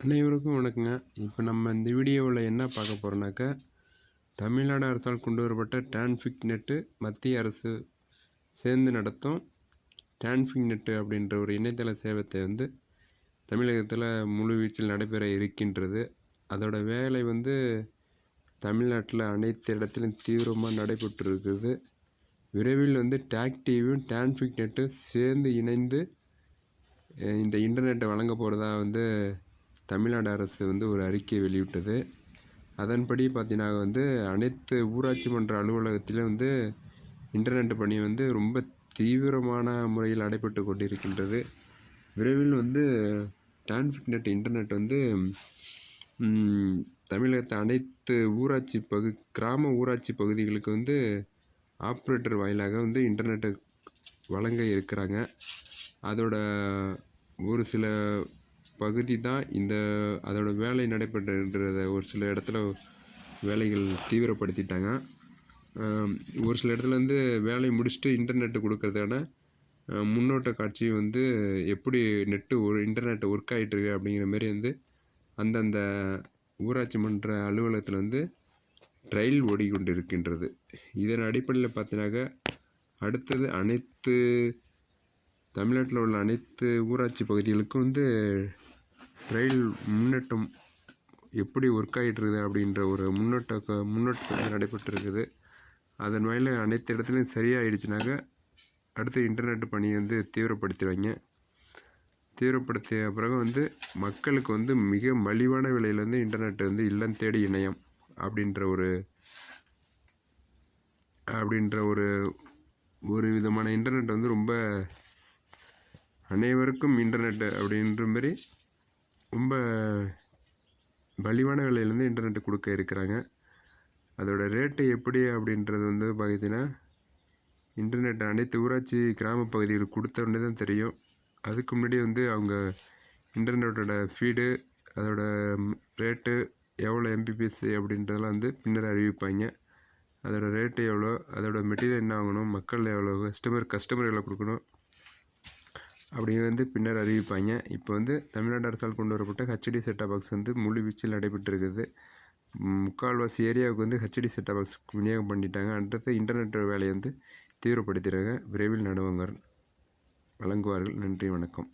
அனைவருக்கும் வணக்கங்க. இப்போ நம்ம இந்த வீடியோவில் என்ன பார்க்க போகிறோம்னாக்கா தமிழ்நாடு அரசால் கொண்டு வரப்பட்ட டான்ஃபிக் நெட்டு மத்திய அரசு சேர்ந்து நடத்தும் டான்ஃபிக் நெட்டு அப்படின்ற ஒரு இணையதள சேவத்தை வந்து தமிழகத்தில் முழு வீச்சில் நடைபெற இருக்கின்றது. அதோட வேலை வந்து தமிழ்நாட்டில் அனைத்து இடத்துலையும் தீவிரமாக நடைபெற்று இருக்குது விரைவில் வந்து டேக் டிவியும் டான்ஃபிக் நெட்டும் சேர்ந்து இணைந்து இந்த இன்டர்நெட்டை வழங்க போகிறதா வந்து தமிழ்நாடு அரசு வந்து ஒரு அறிக்கை வெளியிட்டது. அதன்படி பார்த்தீங்கன்னா வந்து அனைத்து ஊராட்சி மன்ற அலுவலகத்திலும் வந்து இன்டர்நெட் பணி வந்து ரொம்ப தீவிரமான முறையில் நடைபெற்று கொண்டிருக்கின்றது. விரைவில் வந்து டான்ஃபிக் நெட் இன்டர்நெட் வந்து தமிழகத்தை அனைத்து ஊராட்சி பகு கிராம ஊராட்சி பகுதிகளுக்கு வந்து ஆப்ரேட்டர் வாயிலாக வந்து இன்டர்நெட்டை வழங்க இருக்கிறாங்க. அதோட ஒரு சில பகுதி தான் இந்த அதோட வேலை நடைபெற்றத ஒரு சில இடத்துல வேலைகள் தீவிரப்படுத்திட்டாங்க. ஒரு சில இடத்துல வந்து வேலையை முடிச்சுட்டு இன்டர்நெட்டு கொடுக்கறதான முன்னோட்ட காட்சி வந்து எப்படி நெட்டு ஒரு இன்டர்நெட் ஒர்க் ஆகிட்டுருக்கு அப்படிங்கிற மாரி வந்து அந்தந்த ஊராட்சி மன்ற அலுவலகத்தில் வந்து ட்ரையல் ஓடிக்கொண்டு இருக்கின்றது இதன் அடிப்படையில் பார்த்தினாக்க அடுத்தது அனைத்து தமிழ்நாட்டில் உள்ள அனைத்து ஊராட்சி பகுதிகளுக்கும் வந்து ரயில் முன்னேற்றம் எப்படி ஒர்க் ஆகிட்டுருக்குது அப்படின்ற ஒரு முன்னோட்ட முன்னோட்டம் நடைபெற்றிருக்குது. அதன் வகையில் அனைத்து இடத்துலையும் சரியாயிடுச்சுனாக்க அடுத்து இன்டர்நெட் பணியை வந்து தீவிரப்படுத்திடுவாங்க. தீவிரப்படுத்திய பிறகு வந்து மக்களுக்கு வந்து மிக மலிவான விலையில் வந்து இன்டர்நெட் வந்து இல்லம் தேடி இணையம் அப்படின்ற ஒரு அப்படின்ற ஒரு ஒரு விதமான இன்டர்நெட் வந்து ரொம்ப அனைவருக்கும் இன்டர்நெட்டு அப்படின்ற மாதிரி ரொம்ப மலிவான விலையிலேருந்து இன்டர்நெட் கொடுக்க இருக்கிறாங்க. அதோட ரேட்டு எப்படி அப்படின்றது வந்து பார்த்தீங்கன்னா இன்டர்நெட் அனைத்து ஊராட்சி கிராம பகுதிகளுக்கு கொடுத்த தான் தெரியும். அதுக்கு முன்னாடி வந்து அவங்க இன்டர்நெட்டோட ஃபீடு அதோட ரேட்டு எவ்வளோ எம்பிபிஎஸ் அப்படின்றதெல்லாம் வந்து பின்னர் அறிவிப்பாங்க. அதோடய ரேட்டு எவ்வளோ அதோடய மெட்டீரியல் என்ன வாங்கணும் மக்கள் எவ்வளோ கஸ்டமர் கஸ்டமர் எவ்வளோ கொடுக்கணும் அப்படி வந்து பின்னர் அறிவிப்பாங்க. இப்போ வந்து தமிழ்நாடு அரசால் கொண்டு வரப்பட்ட ஹெச்டி செட்டா பாக்ஸ் வந்து முழு வீச்சில் நடைபெற்றிருக்குது. முக்கால்வாசி ஏரியாவுக்கு வந்து ஹெச்டி செட்டா பாக்ஸ் விநியோகம் பண்ணிட்டாங்க. அடுத்து இன்டர்நெட் வேலையை வந்து தீவிரப்படுத்திடுறாங்க விரைவில் நடுவங்க வழங்குவார்கள். நன்றி வணக்கம்.